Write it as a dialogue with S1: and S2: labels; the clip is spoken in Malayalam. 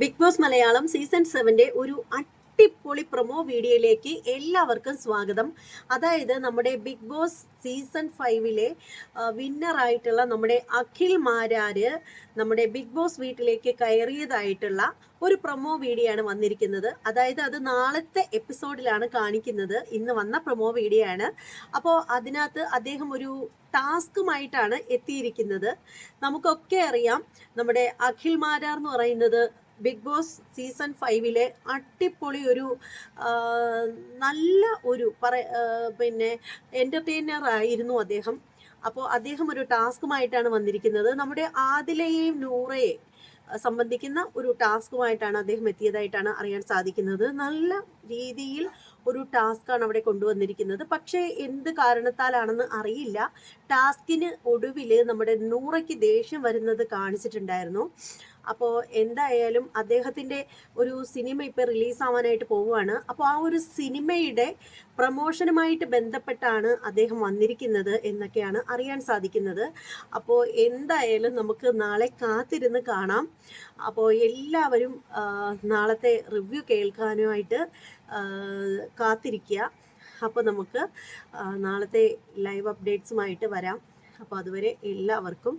S1: ബിഗ് ബോസ് മലയാളം സീസൺ സെവന്റെ ഒരു അടിപൊളി പ്രൊമോ വീഡിയോയിലേക്ക് എല്ലാവർക്കും സ്വാഗതം. അതായത് നമ്മുടെ ബിഗ് ബോസ് സീസൺ ഫൈവിലെ വിന്നറായിട്ടുള്ള നമ്മുടെ അഖിൽ മാരാര് നമ്മുടെ ബിഗ് ബോസ് വീട്ടിലേക്ക് കയറിയതായിട്ടുള്ള ഒരു പ്രൊമോ വീഡിയോ ആണ് വന്നിരിക്കുന്നത്. അതായത് അത് നാളത്തെ എപ്പിസോഡിലാണ് കാണിക്കുന്നത്. ഇന്ന് വന്ന പ്രൊമോ വീഡിയോ ആണ് അപ്പോൾ അതിനകത്ത് അദ്ദേഹം ഒരു ടാസ്കുമായിട്ടാണ് എത്തിയിരിക്കുന്നത്. നമുക്കൊക്കെ അറിയാം നമ്മുടെ അഖിൽ മാരാർ എന്ന് പറയുന്നത് ബിഗ് ബോസ് സീസൺ ഫൈവിലെ അടിപൊളി ഒരു നല്ല ഒരു പറ പിന്നെ എന്റർടൈനർ ആയിരുന്നു അദ്ദേഹം. അപ്പോൾ അദ്ദേഹം ഒരു ടാസ്കുമായിട്ടാണ് വന്നിരിക്കുന്നത്. നമ്മുടെ ആദിലയെയും നൂറയെ സംബന്ധിക്കുന്ന ഒരു ടാസ്കുമായിട്ടാണ് അദ്ദേഹം എത്തിയതായിട്ടാണ് അറിയാൻ സാധിക്കുന്നത്. നല്ല രീതിയിൽ ഒരു ടാസ്ക്കാണ് അവിടെ കൊണ്ടുവന്നിരിക്കുന്നത്. പക്ഷേ എന്ത് കാരണത്താലാണെന്ന് അറിയില്ല. ടാസ്കിന് ഒടുവിൽ നമ്മുടെ നൂറയ്ക്ക് ദേഷ്യം വരുന്നത് കാണിച്ചിട്ടുണ്ടായിരുന്നു. അപ്പോൾ എന്തായാലും അദ്ദേഹത്തിന്റെ ഒരു സിനിമ ഇപ്പോൾ റിലീസാവാനായിട്ട് പോവുകയാണ്. അപ്പോൾ ആ ഒരു സിനിമയുടെ പ്രമോഷനുമായിട്ട് ബന്ധപ്പെട്ടാണ് അദ്ദേഹം വന്നിരിക്കുന്നത് എന്നൊക്കെയാണ് അറിയാൻ സാധിക്കുന്നത്. അപ്പോൾ എന്തായാലും നമുക്ക് നാളെ കാത്തിരുന്ന് കാണാം. അപ്പോൾ എല്ലാവരും നാളത്തെ റിവ്യൂ കേൾക്കാനുമായിട്ട് കാത്തിരിക്കുക. അപ്പോൾ നമുക്ക് നാളത്തെ ലൈവ് അപ്ഡേറ്റ്സുമായിട്ട് വരാം. അപ്പോൾ അതുവരെ എല്ലാവർക്കും